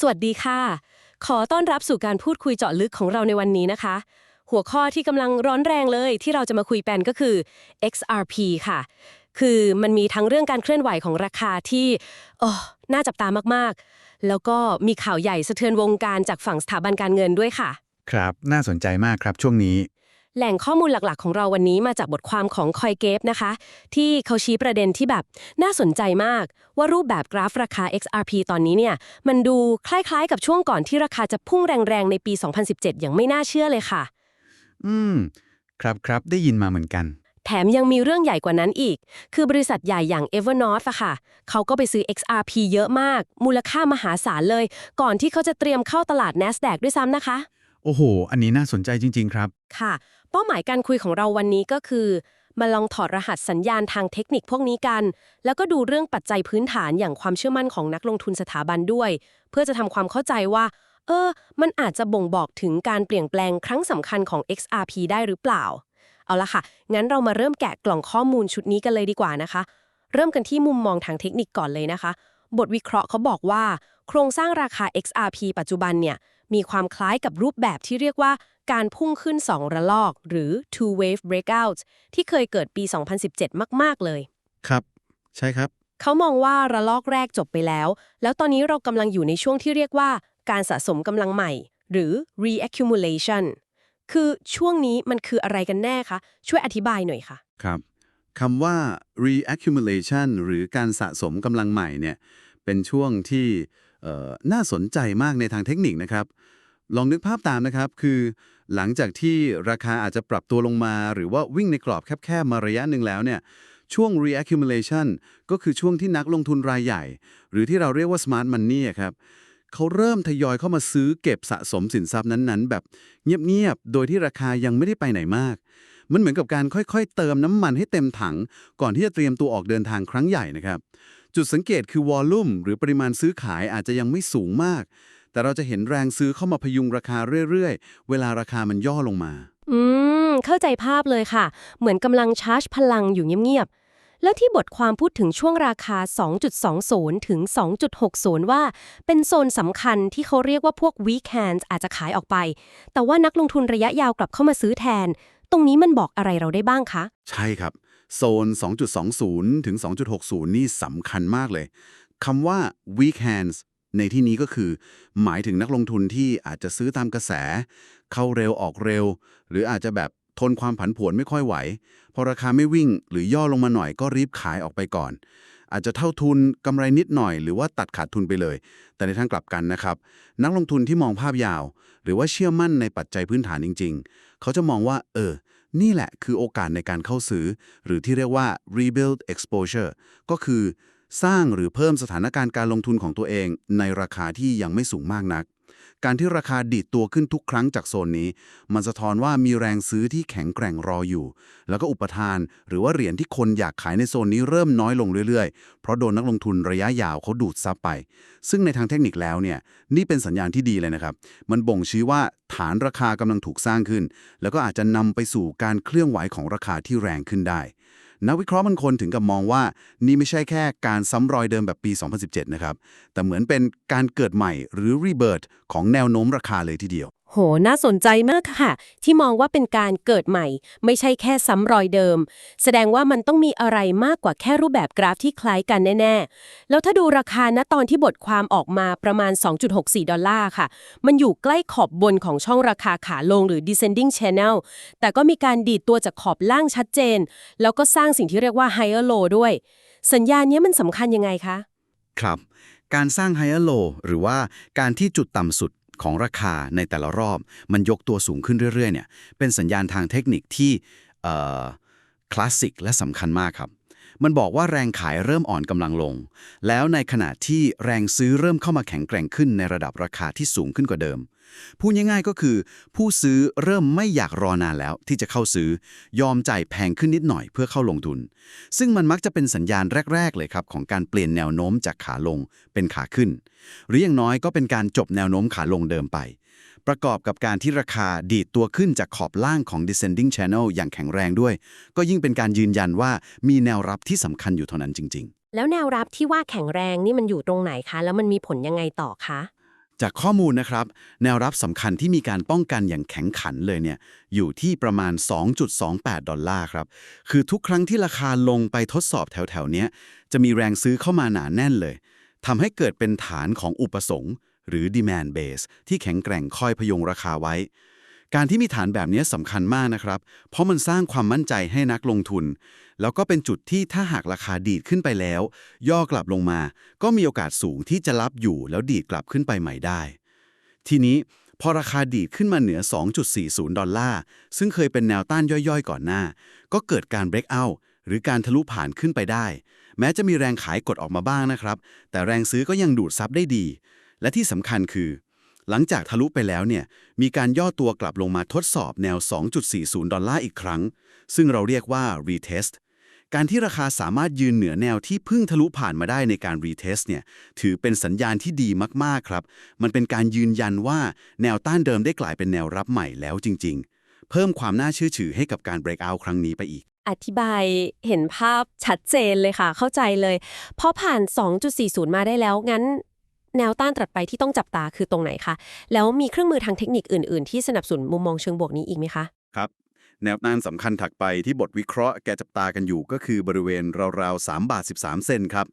สวัสดีค่ะ ขอต้อนรับสู่การพูดคุยเจาะลึกของเราในวันนี้นะคะ หัวข้อที่กำลังร้อนแรงเลยที่เราจะมาคุยกันก็คือ XRP ค่ะ คือมันมีทั้งเรื่องการเคลื่อนไหวของราคาที่โอ้น่าจับตามากๆ แล้วก็มีข่าวใหญ่สะเทือนวงการจากฝั่งสถาบันการเงินด้วยค่ะ ครับ น่าสนใจมากครับช่วงนี้ แหล่งข้อมูลหลักๆ ของเราวันนี้มาจากบทความของคอยเกฟนะคะ ที่เขาชี้ประเด็นที่แบบน่าสนใจมาก ว่ารูปแบบกราฟราคา XRP ตอนนี้เนี่ย มันดูคล้ายๆ กับช่วงก่อนที่ราคาจะพุ่งแรงๆ ในปี 2017 อย่างไม่น่าเชื่อเลยค่ะ อืม ครับครับได้ยินมาเหมือนกัน แถมยังมีเรื่องใหญ่กว่านั้นอีก คือบริษัทใหญ่อย่าง Evernorth อะค่ะ เขาก็ไปซื้อ XRP เยอะมาก มูลค่ามหาศาลเลย ก่อนที่เขาจะเตรียมเข้าตลาด NASDAQ ด้วยซ้ำนะคะ โอ้โห อันนี้น่าสนใจจริง ๆ ครับ ค่ะ เป้าหมายการคุยของเราวันนี้ก็คือ มาลองถอดรหัสสัญญาณทางเทคนิคพวกนี้กัน แล้วก็ดูเรื่องปัจจัยพื้นฐานอย่างความเชื่อมั่นของนักลงทุนสถาบันด้วย เพื่อจะทำความเข้าใจว่า เออ มันอาจจะบ่งบอกถึงการเปลี่ยนแปลงครั้งสำคัญของ XRP ได้หรือเปล่า เอาละค่ะ งั้นเรามาเริ่มแกะกล่องข้อมูลชุดนี้กันเลยดีกว่านะคะ เริ่มกันที่มุมมองทางเทคนิคก่อนเลยนะคะ บทวิเคราะห์เขาบอกว่า โครงสร้างราคา XRP ปัจจุบันเนี่ยมีความคล้ายกับรูปแบบที่เรียกว่า การพุ่งขึ้น 2 ระลอก หรือ two wave breakout ที่เคยเกิดปี 2017 มาก ๆ เลย ครับ ใช่ครับ เขามองว่าระลอกแรกจบไปแล้ว แล้วตอนนี้เรากำลังอยู่ในช่วงที่เรียกว่า การสะสมกำลังใหม่ หรือ reaccumulation คือช่วงนี้มันคืออะไรกันแน่คะ ช่วยอธิบายหน่อยค่ะ ครับคำว่า reaccumulation หรือการสะสมกำลังใหม่เนี่ยเป็นช่วงที่เอ่อน่าสนใจมากในทางเทคนิคนะครับ ลองนึกภาพตามนะครับ คือ หลังจากที่ราคาอาจจะปรับตัวลงมา หรือว่าวิ่งในกรอบแคบๆมาระยะหนึ่งแล้วเนี่ยช่วง reaccumulation ก็คือช่วงที่นักลงทุนรายใหญ่ หรือที่เราเรียกว่า smart money ครับเขาเริ่มทยอยเข้ามาซื้อเก็บสะสมสินทรัพย์นั้นๆ แบบเงียบๆ โดยที่ราคายังไม่ได้ไปไหนมาก มันเหมือนกับการค่อยๆ เติมน้ำมันให้เต็มถัง ก่อนที่จะเตรียมตัวออกเดินทางครั้งใหญ่นะครับ จุดสังเกตคือวอลลุ่มหรือปริมาณซื้อขายอาจจะยังไม่สูงมาก แต่เราจะเห็นแรงซื้อเข้ามาพยุงราคาเรื่อยๆ เวลาราคามันย่อลงมา อืม เข้าใจภาพเลยค่ะ เหมือนกำลังชาร์จพลังอยู่เงียบๆ แล้วที่บทความพูดถึงช่วงราคา 2.20 ถึง 2.60 ว่า เป็นโซนสำคัญที่เขาเรียกว่าพวก weak hands อาจจะขายออกไป แต่ว่านักลงทุนระยะยาวกลับเข้ามาซื้อแทน ตรงนี้มันบอกอะไรเราได้บ้างคะ ใช่ครับ โซน 2.20 ถึง 2.60 นี่สำคัญมากเลยคำว่า weak hands ในที่นี้ก็คือ หมายถึงนักลงทุนที่อาจจะซื้อตามกระแส เข้าเร็วออกเร็ว หรืออาจจะแบบทนความผันผวนไม่ค่อยไหว พอราคาไม่วิ่งหรือย่อลงมาหน่อยก็รีบขายออกไปก่อน อาจจะเท่าทุนกำไรนิดหน่อย หรือว่าตัดขาดทุนไปเลย แต่ในทางกลับกันนะครับ นักลงทุนที่มองภาพยาว หรือว่าเชื่อมั่นในปัจจัยพื้นฐานจริง ๆ เขาจะมองว่า เออ นี่แหละคือโอกาสในการเข้าซื้อ หรือที่เรียกว่า rebuild exposure ก็คือ สร้างหรือเพิ่มสถานการณ์การลงทุนของตัวเอง ในราคาที่ยังไม่สูงมากนัก การที่ราคาดีดตัวขึ้นทุกครั้งจากโซนนี้ มันสะท้อนว่ามีแรงซื้อที่แข็งแกร่งรออยู่ แล้วก็อุปทาน หรือว่าเหรียญที่คนอยากขายในโซนนี้เริ่มน้อยลงเรื่อยๆ เพราะโดนนักลงทุนระยะยาวเขาดูดซับไป ซึ่งในทางเทคนิคแล้วเนี่ยนี่เป็นสัญญาณที่ดีเลยนะครับ มันบ่งชี้ว่าฐานราคากำลังถูกสร้างขึ้น แล้วก็อาจจะนำไปสู่การเคลื่อนไหวของราคาที่แรงขึ้นได้ นักวิเคราะห์บางคนถึงกับมองว่า นี่ไม่ใช่แค่การซ้ำรอยเดิมแบบปี 2017 นะครับ แต่เหมือนเป็นการเกิดใหม่หรือรีเบิร์ตของแนวโน้มราคาเลยทีเดียว โห น่าสนใจมากค่ะ ที่มองว่าเป็นการเกิดใหม่ ไม่ใช่แค่ซ้ำรอยเดิม แสดงว่ามันต้องมีอะไรมากกว่าแค่รูปแบบกราฟที่คล้ายกันแน่ ๆ แล้วถ้าดูราคาณตอนที่บทความออกมาประมาณ 2.64 ดอลลาร์ค่ะ มันอยู่ใกล้ขอบบนของช่องราคาขาลงหรือ descending channel แต่ก็มีการดีดตัวจากขอบล่างชัดเจน แล้วก็สร้างสิ่งที่เรียกว่า higher low ด้วย สัญญาณนี้มันสำคัญยังไงคะ ครับ การสร้าง higher low หรือว่าการที่จุดต่ำสุด ของราคาในแต่ละรอบ มันยกตัวสูงขึ้นเรื่อยๆเนี่ยเป็นสัญญาณทางเทคนิคที่คลาสสิกและสำคัญมากครับ มันบอกว่าแรงขายเริ่มอ่อนกำลังลง แล้วในขณะที่แรงซื้อเริ่มเข้ามาแข็งแกร่งขึ้นในระดับราคาที่สูงขึ้นกว่าเดิม พูดง่ายๆก็คือ ผู้ซื้อเริ่มไม่อยากรอนานแล้วที่จะเข้าซื้อ ยอมจ่ายแพงขึ้นนิดหน่อยเพื่อเข้าลงทุน ซึ่งมันมักจะเป็นสัญญาณแรก ๆ เลยครับของการเปลี่ยนแนวโน้มจากขาลงเป็นขาขึ้น หรืออย่างน้อยก็เป็นการจบแนวโน้มขาลงเดิมไป ประกอบกับการที่ราคาดีดตัวขึ้นจากขอบล่างของ descending channel อย่างแข็งแรงด้วย ก็ยิ่งเป็นการยืนยันว่ามีแนวรับที่สำคัญอยู่เท่านั้นจริง ๆ แล้วแนวรับที่ว่าแข็งแรงนี่มันอยู่ตรงไหนคะ แล้วมันมีผลยังไงต่อคะ จากข้อมูลนะครับ แนวรับสำคัญที่มีการป้องกันอย่างแข็งขันเลยเนี่ยอยู่ที่ประมาณ 2.28 ดอลลาร์ครับ คือทุกครั้งที่ราคาลงไปทดสอบแถวๆเนี้ยจะมีแรงซื้อเข้ามาหนาแน่นเลยทำให้เกิดเป็นฐานของอุปสงค์ หรือ demand base ที่แข็งแกร่งคอยพยุงราคาไว้ การที่มีฐานแบบนี้สำคัญมากนะครับ เพราะมันสร้างความมั่นใจให้นักลงทุน แล้วก็เป็นจุดที่ถ้าหากราคาดีดขึ้นไปแล้ว ย่อกลับลงมา ก็มีโอกาสสูงที่จะรับอยู่แล้วดีดกลับขึ้นไปใหม่ได้ ทีนี้พอราคาดีดขึ้นมาเหนือ 2.40 ดอลลาร์ ซึ่งเคยเป็นแนวต้านย่อยๆ ก่อนหน้า ก็เกิดการ break out หรือการทะลุผ่านขึ้นไปได้ แม้จะมีแรงขายกดออกมาบ้างนะครับ แต่แรงซื้อก็ยังดูดซับได้ดี และที่สำคัญคือ หลังจากทะลุไปแล้วเนี่ยมีการย่อตัวกลับลงมาทดสอบแนว 2.40 ดอลลาร์อีกครั้ง ซึ่งเราเรียกว่า retest การที่ราคาสามารถยืนเหนือแนวที่เพิ่งทะลุผ่านมาได้ในการ retest เนี่ยถือเป็นสัญญาณที่ดีมาก ๆ ครับ มันเป็นการยืนยันว่าแนวต้านเดิมได้กลายเป็นแนวรับใหม่แล้วจริง ๆ เพิ่มความน่าเชื่อถือให้กับการ break out ครั้งนี้ไปอีก อธิบายเห็นภาพชัดเจนเลยค่ะ เข้าใจเลย พอผ่าน 2.40 มาได้แล้วงั้น แนวต้านตัดไปที่ต้องจับตาคือตรงไหนคะ แล้วมีเครื่องมือทางเทคนิคอื่น ๆ ที่สนับสนุนมุมมองเชิงบวกนี้อีกไหมคะ ครับ แนวต้านสำคัญถักไปที่บทวิเคราะห์แกจับตากันอยู่ก็คือบริเวณราวๆ3บาท13 เซนครับ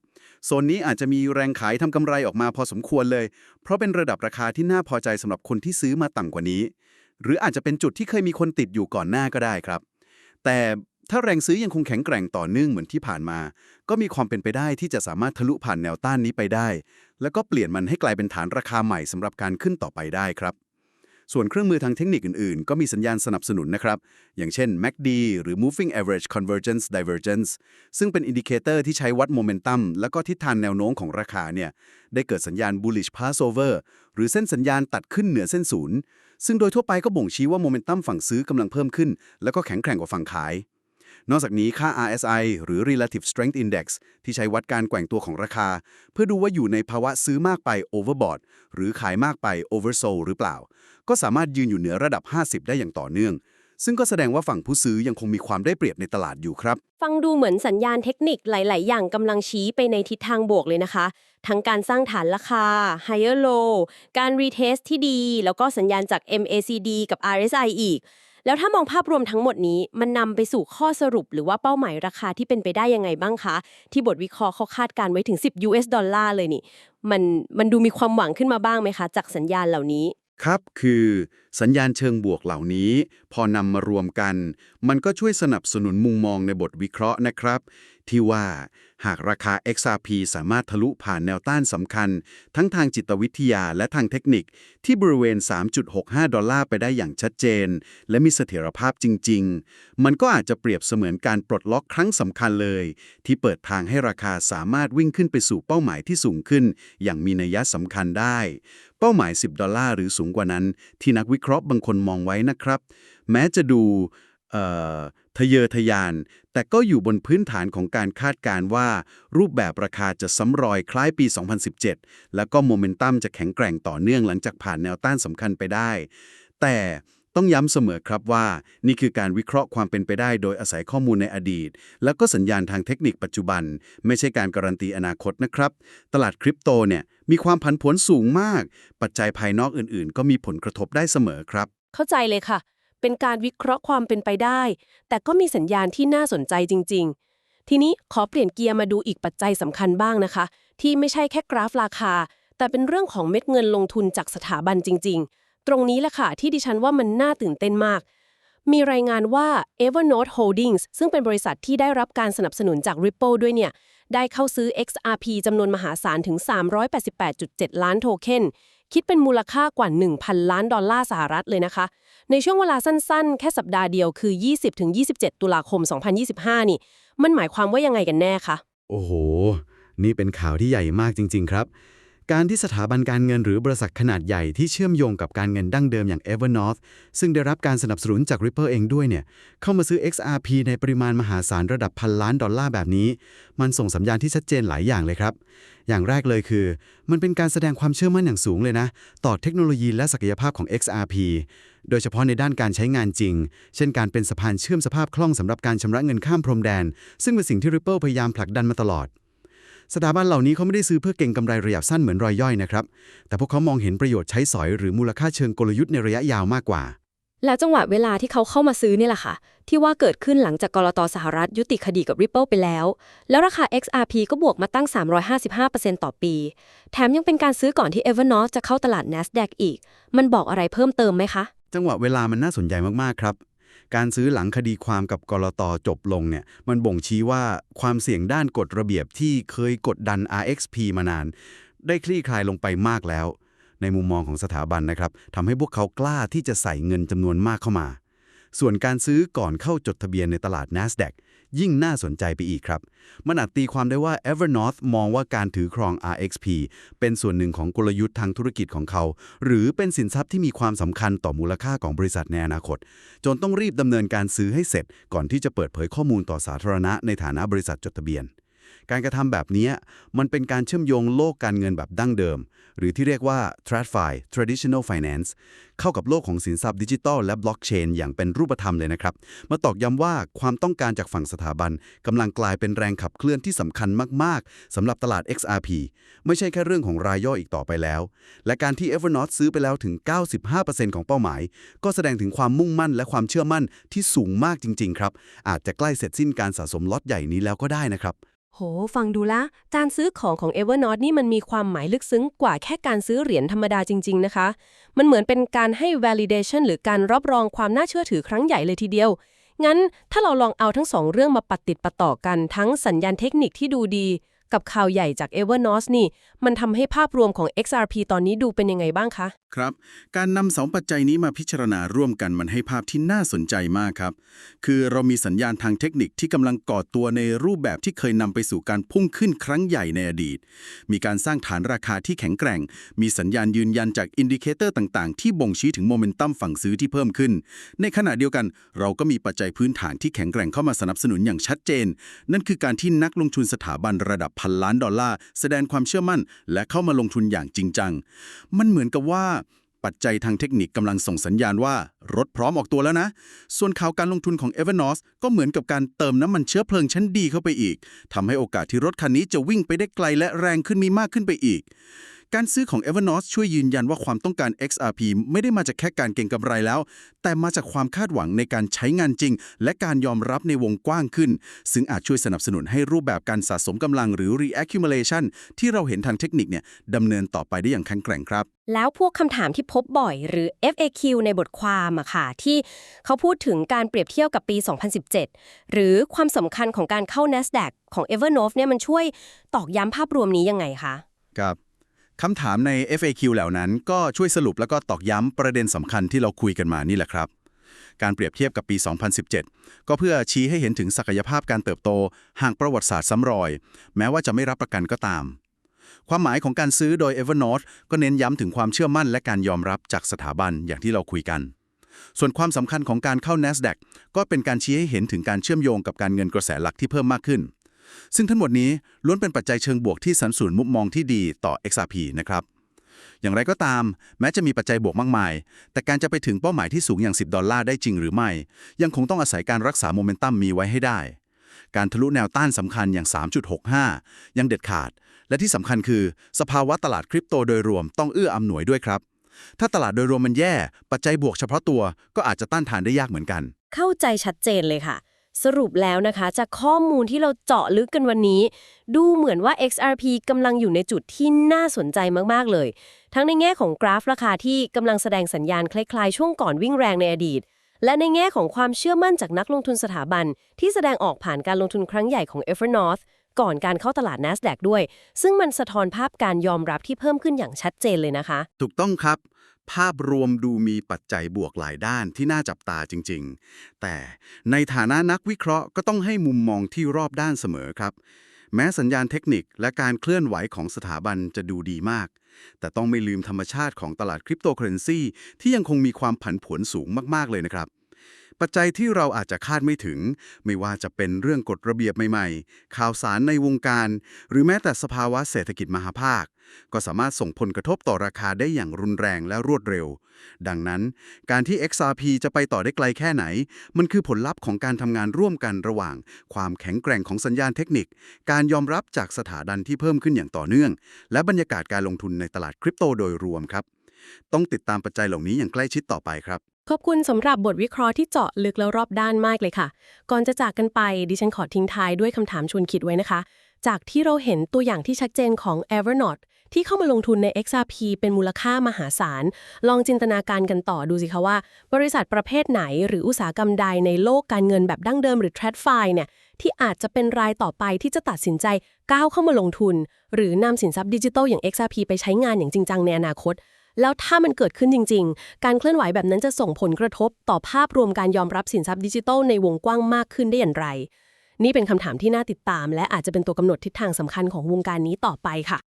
โซนนี้อาจจะมีแรงขายทำกำไรออกมาพอสมควรเลย เพราะเป็นระดับราคาที่น่าพอใจสำหรับคนที่ซื้อมาต่ำกว่านี้ หรืออาจจะเป็นจุดที่เคยมีคนติดอยู่ก่อนหน้าก็ได้ครับ แต่ถ้าแรงซื้อยังคงแข็งแกร่งต่อเนื่องเหมือนที่ผ่านมา ก็มีความเป็นไปได้ที่จะสามารถทะลุผ่านแนวต้านนี้ไปได้ แล้วก็เปลี่ยนมันให้กลายเป็นฐานราคาใหม่สำหรับการขึ้นต่อไปได้ครับ ส่วนเครื่องมือทางเทคนิคอื่นๆ ก็มีสัญญาณสนับสนุนนะครับ อย่างเช่น MACD หรือ Moving Average Convergence Divergence ซึ่งเป็นอินดิเคเตอร์ที่ใช้วัดโมเมนตัมแล้วก็ทิศทางแนวโน้มของราคาเนี่ยได้เกิดสัญญาณ bullish passover หรือเส้นสัญญาณตัดขึ้นเหนือเส้นศูนย์ซึ่งโดยทั่วไปก็บ่งชี้ว่าโมเมนตัมฝั่งซื้อกำลังเพิ่มขึ้น แล้วก็แข็งแกร่งกว่าฝั่งขาย นอกจากนี้ค่า RSI หรือ Relative Strength Index ที่ใช้วัดการแกว่งตัวของราคา เพื่อดูว่าอยู่ในภาวะซื้อมากไป overbought หรือขายมากไป oversold หรือเปล่า ก็สามารถยืนอยู่เหนือระดับ 50 ได้อย่างต่อเนื่อง ซึ่งก็แสดงว่าฝั่งผู้ซื้อยังคงมีความได้เปรียบในตลาดอยู่ครับ ฟังดูเหมือนสัญญาณเทคนิคหลาย ๆ อย่างกำลังชี้ไปในทิศทางบวกเลยนะคะ ทั้งการสร้างฐานราคา higher low การ retest ที่ดี แล้วก็สัญญาณจาก MACD กับ RSI อีก แล้วถ้ามองภาพรวมทั้งหมดนี้มันนำไปสู่ข้อสรุป หรือว่าเป้าหมายราคาที่เป็นไปได้ยังไงบ้างคะ ที่บทวิเคราะห์เขาคาดการไว้ถึง 10 US ดอลลาร์เลยนี่ มันมันดูมีความหวังขึ้นมาบ้างไหมคะ จากสัญญาณเหล่านี้ ครับคือสัญญาณเชิงบวกเหล่านี้ พอนำมารวมกัน มันก็ช่วยสนับสนุนมุมมองในบทวิเคราะห์นะครับ ที่ว่าหากราคา XRP สามารถทะลุผ่านแนวต้านสำคัญ ทั้งทางจิตวิทยาและทางเทคนิคที่บริเวณ 3.65 ดอลลาร์ไปได้อย่างชัดเจน และมีเสถียรภาพจริง ๆ มันก็อาจจะเปรียบเสมือนการปลดล็อกครั้งสำคัญเลย ที่เปิดทางให้ราคาสามารถวิ่งขึ้นไปสู่เป้าหมายที่สูงขึ้น อย่างมีนัยสำคัญได้ เป้าหมาย 10 ดอลลาร์หรือสูงกว่านั้น ที่นักวิเคราะห์บางคนมองไว้นะครับ แม้จะดูทะเยอทะยาน แต่ก็อยู่บนพื้นฐานของการคาดการว่า รูปแบบราคาจะซ้ำรอยคล้ายปี 2017 แล้วก็โมเมนตัมจะแข็งแกร่งต่อเนื่องหลังจากผ่านแนวต้านสำคัญไปได้ แต่ ต้องย้ำเสมอครับว่า นี่คือการวิเคราะห์ความเป็นไปได้โดยอาศัยข้อมูลในอดีต แล้วก็สัญญาณทางเทคนิคปัจจุบัน ไม่ใช่การการันตีอนาคตนะครับ ตลาดคริปโตเนี่ยมีความผันผวนสูงมาก ปัจจัยภายนอกอื่นๆ ก็มีผลกระทบได้เสมอครับ เข้าใจเลยค่ะ เป็นการวิเคราะห์ความเป็นไปได้ แต่ก็มีสัญญาณที่น่าสนใจจริง ๆ ทีนี้ขอเปลี่ยนเกียร์มาดูอีกปัจจัยสำคัญบ้างนะคะ ที่ไม่ใช่แค่กราฟราคา แต่เป็นเรื่องของเม็ดเงินลงทุนจากสถาบันจริง ๆ ตรงนี้แหละค่ะที่ดิฉันว่ามันน่าตื่นเต้นมาก มีรายงานว่า Evernote Holdings ซึ่งเป็นบริษัทที่ได้รับการสนับสนุนจาก Ripple ด้วยเนี่ย ได้เข้าซื้อ XRP จำนวนมหาศาลถึง 388.7 ล้านโทเค็นคิดเป็นมูลค่ากว่า 1,000 ล้านดอลลาร์สหรัฐเลยนะคะ ในช่วงเวลาสั้นๆ แค่สัปดาห์เดียวคือ 20-27 ตุลาคม 2025 นี่ มันหมายความว่ายังไงกันแน่คะ โอ้โห นี่เป็นข่าวที่ใหญ่มากจริง ๆ ครับ การที่สถาบันการเงินหรือบริษัทขนาดใหญ่ที่เชื่อมโยงกับการเงินดั้งเดิมอย่าง Evernorth ซึ่งได้รับการสนับสนุนจาก Ripple เองด้วยเนี่ยเข้ามาซื้อ XRP ในปริมาณมหาศาลระดับพันล้านดอลลาร์แบบนี้ มันส่งสัญญาณที่ชัดเจนหลายอย่างเลยครับ อย่างแรกเลยคือ มันเป็นการแสดงความเชื่อมั่นอย่างสูงเลยนะ ต่อเทคโนโลยีและศักยภาพของ XRP โดยเฉพาะในด้านการใช้งานจริง เช่นการเป็นสะพานเชื่อมสภาพคล่องสำหรับการชำระเงินข้ามพรมแดน ซึ่งเป็นสิ่งที่ Ripple พยายามผลักดันมาตลอด สถาบันเหล่านี้เขาไม่ได้ซื้อเพื่อเก็งกำไรระยะสั้นเหมือนรอยย่อยนะครับ แต่พวกเขามองเห็นประโยชน์ใช้สอยหรือมูลค่าเชิงกลยุทธ์ในระยะยาวมากกว่า แล้วจังหวะเวลาที่เขาเข้ามาซื้อนี่แหละค่ะ ที่ว่าเกิดขึ้นหลังจากกรตสหรัฐยุติคดีกับ Ripple ไปแล้ว แล้วราคา XRP ก็บวกมาตั้ง 355%ต่อปี แถมยังเป็นการซื้อก่อนที่ Evernorth จะเข้าตลาด NASDAQ อีก มันบอกอะไรเพิ่มเติมไหมคะ จังหวะเวลามันน่าสนใจมากๆครับ การซื้อหลังคดีความกับกรตจบลงเนี่ยมันบ่งชี้ว่าความเสี่ยงด้านกฎระเบียบที่เคยกดดัน RXP มานาน ได้คลี่คลายลงไปมากแล้ว ในมุมมองของสถาบันนะครับทำให้พวกเขากล้าที่จะใส่เงินจำนวนมากเข้ามา ส่วนการซื้อก่อนเข้าจดทะเบียนในตลาด NASDAQ ยิ่งน่าสนใจไปอีกครับ มันอาจตีความได้ว่า Evernorth มองว่าการถือครอง RXP เป็นส่วนหนึ่งของกลยุทธ์ทางธุรกิจของเขา หรือเป็นสินทรัพย์ที่มีความสำคัญต่อมูลค่าของบริษัทในอนาคต จนต้องรีบดำเนินการซื้อให้เสร็จ ก่อนที่จะเปิดเผยข้อมูลต่อสาธารณะในฐานะบริษัทจดทะเบียน การกระทำแบบนี้มันเป็นการเชื่อมโยงโลกการเงินแบบดั้งเดิม หรือที่เรียกว่า TradFi Traditional Finance เข้ากับโลกของสินทรัพย์ดิจิทัลและบล็อกเชนอย่างเป็นรูปธรรมเลยนะครับ มาตอกย้ำว่าความต้องการจากฝั่งสถาบันกำลังกลายเป็นแรงขับเคลื่อนที่สำคัญมาก ๆสำหรับตลาด XRP ไม่ใช่แค่เรื่องของรายย่อยอีกต่อไปแล้ว และการที่ Evernorth ซื้อไปแล้วถึง 95%ของเป้าหมาย ก็แสดงถึงความมุ่งมั่นและความเชื่อมั่นที่สูงมากจริง ๆ ครับ อาจจะใกล้เสร็จสิ้นการสะสมล็อตใหญ่นี้แล้วก็ได้นะครับ โห ฟังดูละ การซื้อของของ Evernorth นี่มันมีความหมายลึกซึ้งกว่าแค่การซื้อเหรียญธรรมดาจริง ๆ นะคะ มันเหมือนเป็นการให้ validation หรือการรับรองความน่าเชื่อถือครั้งใหญ่เลยทีเดียว งั้นถ้าเราลองเอาทั้งสองเรื่องมาปัดติดปะต่อกันทั้งสัญญาณเทคนิคที่ดูดี กับข่าวใหญ่จาก Evernorth นี่ มันทำให้ภาพรวมของ XRP ตอนนี้ดูเป็นยังไงบ้างคะ ครับ การนำสองปัจจัยนี้มาพิจารณาร่วมกันมันให้ภาพที่น่าสนใจมากครับ คือเรามีสัญญาณทางเทคนิคที่กำลังก่อตัวในรูปแบบที่เคยนำไปสู่การพุ่งขึ้นครั้งใหญ่ในอดีต มีการสร้างฐานราคาที่แข็งแกร่ง มีสัญญาณยืนยันจากอินดิเคเตอร์ต่างๆ ที่บ่งชี้ถึงโมเมนตัมฝั่งซื้อที่เพิ่มขึ้น ในขณะเดียวกัน เราก็มีปัจจัยพื้นฐานที่แข็งแกร่งเข้ามาสนับสนุนอย่างชัดเจน นั่นคือการที่นักลงทุนสถาบันระดับพันล้านดอลลาร์แสดงความเชื่อมั่น และเข้ามาลงทุนอย่างจริงจัง มันเหมือนกับว่าปัจจัยทางเทคนิคกำลังส่งสัญญาณว่า รถพร้อมออกตัวแล้วนะ ส่วนข่าวการลงทุนของ Evernorth ก็เหมือนกับการเติมน้ำมันเชื้อเพลิงชั้นดีเข้าไปอีกทำให้โอกาสที่รถคันนี้จะวิ่งไปได้ไกลและแรงขึ้นมีมากขึ้นไปอีก การซื้อของ Evernorth ช่วยยืนยันว่าความต้องการ XRP ไม่ได้มาจากแค่การเก็งกำไรแล้ว แต่มาจากความคาดหวังในการใช้งานจริง และการยอมรับในวงกว้างขึ้น ซึ่งอาจช่วยสนับสนุนให้รูปแบบการสะสมกำลังหรือ reaccumulation ที่เราเห็นทางเทคนิคเนี่ยดำเนินต่อไปได้อย่างแข็งแกร่งครับ แล้วพวกคำถามที่พบบ่อยหรือ FAQ ในบทความอะค่ะที่เขาพูดถึงการเปรียบเทียบกับปี 2017 หรือความสำคัญของการเข้า NASDAQ ของ Evernorth เนี่ยมันช่วยตอกย้ำภาพรวมนี้ยังไงคะครับ คำถามใน FAQ เหล่านั้นก็ช่วยสรุปแล้วก็ตอกย้ำประเด็นสำคัญที่เราคุยกันมานี่แหละครับ การเปรียบเทียบกับปี 2017 ก็เพื่อชี้ให้เห็นถึงศักยภาพการเติบโตห่างประวัติศาสตร์ซ้ำรอย แม้ว่าจะไม่รับประกันก็ตาม ความหมายของการซื้อโดย Evernorth ก็เน้นย้ำถึงความเชื่อมั่นและการยอมรับจากสถาบันอย่างที่เราคุยกัน ส่วนความสำคัญของการเข้า NASDAQ ก็เป็นการชี้ให้เห็นถึงการเชื่อมโยงกับการเงินกระแสหลักที่เพิ่มมากขึ้น ซึ่งทั้งหมดนี้ล้วนเป็นปัจจัยเชิงบวกที่สนับสนุนมุมมองที่ดีต่อ XRP นะครับอย่างไรก็ตาม แม้จะมีปัจจัยบวกมากมาย แต่การจะไปถึงเป้าหมายที่สูงอย่าง 10 ดอลลาร์ได้จริงหรือไม่ ยังคงต้องอาศัยการรักษาโมเมนตัมมีไว้ให้ได้ การทะลุแนวต้านสำคัญอย่าง 3.65 ยังเด็ดขาด และที่สำคัญคือ สภาวะตลาดคริปโตโดยรวมต้องเอื้ออำนวยด้วยครับ ถ้าตลาดโดยรวมมันแย่ ปัจจัยบวกเฉพาะตัวก็อาจจะต้านทานได้ยากเหมือนกัน เข้าใจชัดเจนเลยค่ะ สรุปแล้วนะคะ จากข้อมูลที่เราเจาะลึกกันวันนี้ ดูเหมือนว่า XRP กำลังอยู่ในจุดที่น่าสนใจมาก ๆ เลย ทั้งในแง่ของกราฟราคาที่กำลังแสดงสัญญาณคล้าย ๆ ช่วงก่อนวิ่งแรงในอดีต และในแง่ของความเชื่อมั่นจากนักลงทุนสถาบัน ที่แสดงออกผ่านการลงทุนครั้งใหญ่ของ Evernorth ก่อนการเข้าตลาด NASDAQ ด้วย ซึ่งมันสะท้อนภาพการยอมรับที่เพิ่มขึ้นอย่างชัดเจนเลยนะคะ ถูกต้องครับ ภาพรวมดูมีปัจจัยบวกหลายด้านที่น่าจับตาจริง ๆ แต่ในฐานะนักวิเคราะห์ก็ต้องให้มุมมองที่รอบด้านเสมอครับ แม้สัญญาณเทคนิคและการเคลื่อนไหวของสถาบันจะดูดีมาก แต่ต้องไม่ลืมธรรมชาติของตลาดคริปโตเคอเรนซีที่ยังคงมีความผันผวนสูงมากๆเลยนะครับ ปัจจัยที่เราอาจจะคาดไม่ถึง ไม่ว่าจะเป็นเรื่องกฎระเบียบใหม่ๆ ข่าวสารในวงการ หรือแม้แต่สภาวะเศรษฐกิจมหาภาค ก็สามารถส่งผลกระทบต่อราคาได้อย่างรุนแรงและรวดเร็ว ดังนั้น การที่ XRP จะไปต่อได้ไกลแค่ไหน มันคือผลลัพธ์ของการทำงานร่วมกันระหว่าง ความแข็งแกร่งของสัญญาณเทคนิค การยอมรับจากสถาบันที่เพิ่มขึ้นอย่างต่อเนื่อง และบรรยากาศการลงทุนในตลาดคริปโตโดยรวมครับ ต้องติดตามปัจจัยเหล่านี้อย่างใกล้ชิดต่อไปครับ ขอบคุณสำหรับบทวิเคราะห์ที่เจาะลึกและรอบด้านมากเลยค่ะ ก่อนจะจากกันไปดิฉันขอทิ้งท้ายด้วยคำถามชวนคิดไว้นะคะ จากที่เราเห็นตัวอย่างที่ชัดเจนของ Evernote ที่เข้ามาลงทุนใน XRP เป็นมูลค่ามหาศาล ลองจินตนาการกันต่อดูสิคะว่า บริษัทประเภทไหน หรืออุตสาหกรรมใดในโลกการเงินแบบดั้งเดิมหรือ TradFi เนี่ยที่อาจจะเป็นรายต่อไปที่จะตัดสินใจก้าวเข้ามาลงทุน หรือนำสินทรัพย์ดิจิทัลอย่าง XRP ไปใช้งานอย่างจริงจังในอนาคต แล้วถ้ามันเกิดขึ้นจริง ๆ การเคลื่อนไหวแบบนั้นจะส่งผลกระทบต่อภาพรวมการยอมรับสินทรัพย์ดิจิทัลในวงกว้างมากขึ้นได้อย่างไร นี่เป็นคำถามที่น่าติดตาม และอาจจะเป็นตัวกำหนดทิศทางสำคัญของวงการนี้ต่อไปค่ะ